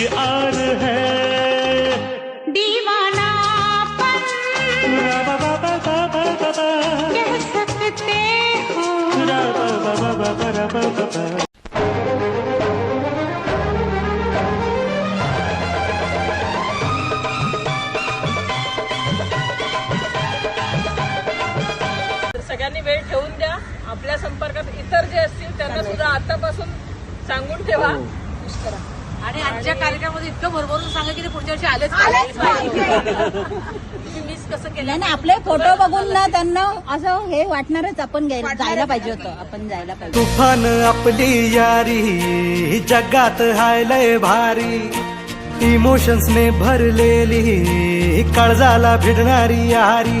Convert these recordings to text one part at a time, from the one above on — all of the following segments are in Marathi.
कुछ और है। दीवानापन रा बा बा बा बा बा बा बा। कह सकते हो। रा बा बा बा बा बा रा बा बा। बा। तर सगळ्यांनी वेळ ठेवून द्या. आपल्या संपर्कात इतर जे असतील त्यांना सुद्धा आतापासून सांगून ठेवा. आणि आजच्या कार्यक्रमामध्ये इतकं भरभरून सांगा की ते पुढच्या वर्षी आलेच पाहिजे. तुम्ही मिस कसं केलं? नाही नाही, आपले फोटो बघून ना त्यांना असं हे वाटणारच आपण जायला पाहिजे होतं आपण जायला पाहिजे तुफान आपली यारी जगात हाय लय भारी. इमोशन्स ने भरलेली काळजाला भिडणारी यारी.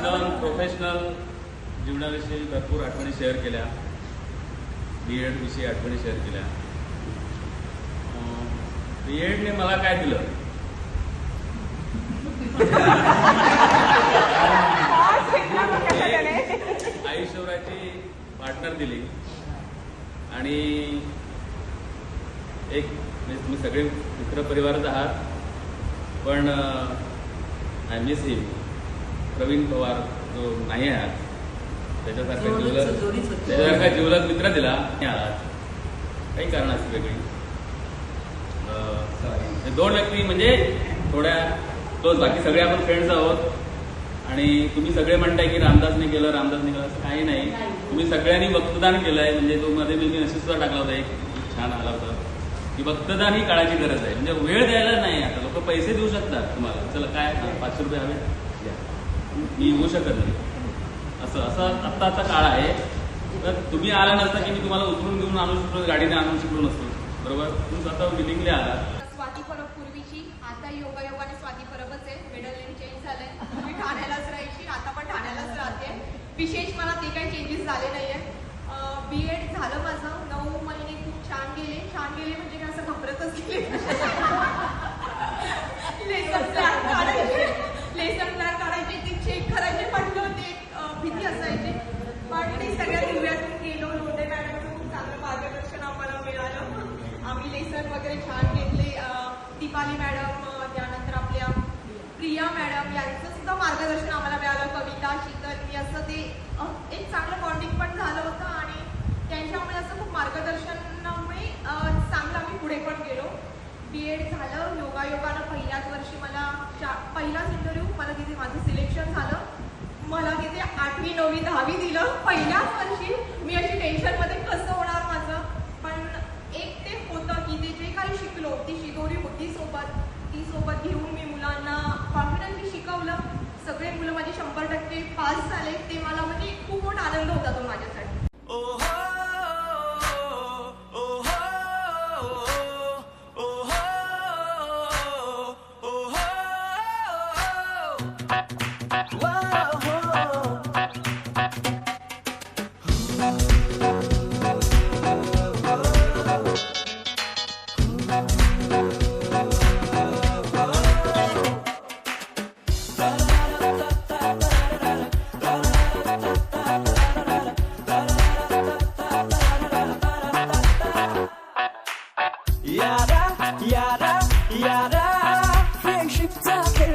पर्सनल प्रोफेशनल जीवनाविषयी भरपूर आठवणी शेअर केल्या. बी एड विषयी आठवणी शेअर केल्या. बी एडने मला काय दिलं? आयुष्यभराची पार्टनर दिली. आणि एक म्हणजे तुम्ही सगळे मित्र परिवारच आहात. पण I miss him Pravin Pawar जो नाही आहात त्याच्यासारखा जिवलग. त्याच्यासारखा जिवलग मित्र दिला नाही आहात. काही कारण असते वेगळी. दोन व्यक्ती म्हणजे थोड्या क्लोज बाकी सगळे आपण फ्रेंड्स आहोत. आणि तुम्ही सगळे म्हणताय की रामदासने केलं रामदासने केलं असं काही नाही. तुम्ही सगळ्यांनी वक्तदान केलंय. म्हणजे तो मध्ये मी मेसेज सुद्धा टाकला होता एक छान आला होता. की वक्तदान ही काळाची गरज आहे. म्हणजे वेळ द्यायला नाही आता. लोक पैसे देऊ शकतात तुम्हाला. चला काय? पाचशे रुपये हवे. द्या. मी येऊ शकत नाही. असं असं आत्ताचा काळ आहे. तर तुम्ही आला नसता की मी तुम्हाला उतरून घेऊन आणू शकलो गाडीने आणून शिकलो नसतो. बरोबर? तुम्ही स्वतः विलिंगली आला. स्वाती परब पूर्वीची आता योगायोगाने स्वाती परबच आहे. मेडल नेम चेंज झालंय. मी ठाण्यालाच राहायची आता पण ठाण्यालाच राहते. विशेष मला ते काही चेंजेस झाले नाहीये. बी एड झालं माझं. नऊ महिने खूप छान गेले. छान गेले म्हणजे काय असं घाबरतच गेले. दीपाली मॅडम त्यानंतर आपल्या प्रिया मॅडम यांचं सुद्धा मार्गदर्शन आम्हाला मिळालं. कविता शीतल असं ते एक चांगलं बॉन्डिंग पण झालं होतं आणि त्यांच्यामुळे असं खूप मार्गदर्शनामुळे चांगलं आम्ही पुढे पण गेलो. बी एड झालं योगायोगानं पहिल्याच वर्षी मला चा पहिलाच इंटरव्ह्यू मला तिथे माझं सिलेक्शन झालं. मला तिथे आठवी नववी दहावी दिलं. पहिल्याच वर्षी मी अशी टेन्शनमध्ये कसं होणार माझं पण एक ते होतं की ते जे काही शिकलो ती शिदोरी होती सोबत ती सोबत घेऊन मी मुलांना कॉन्फिडंटली शिकवलं. सगळे मुलं माझे शंभर टक्के पास झाले. ते मला म्हणजे खूप मोठा आनंद होता तो माझ्यासाठी.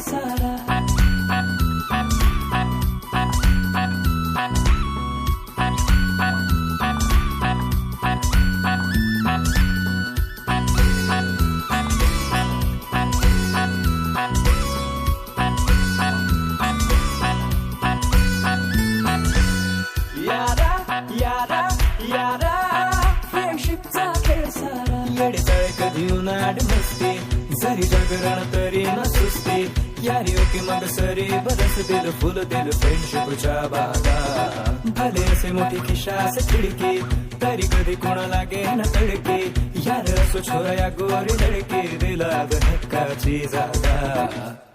pasará. सरी बरस दिल फुल दिल फ्रेंडशिपच्या बागा. भले असे मोठी असे खिडकी तरी कधी कोणाला गे ना तडके. यार असो छोरा या गोरी लडके दिला हक्काची जागा.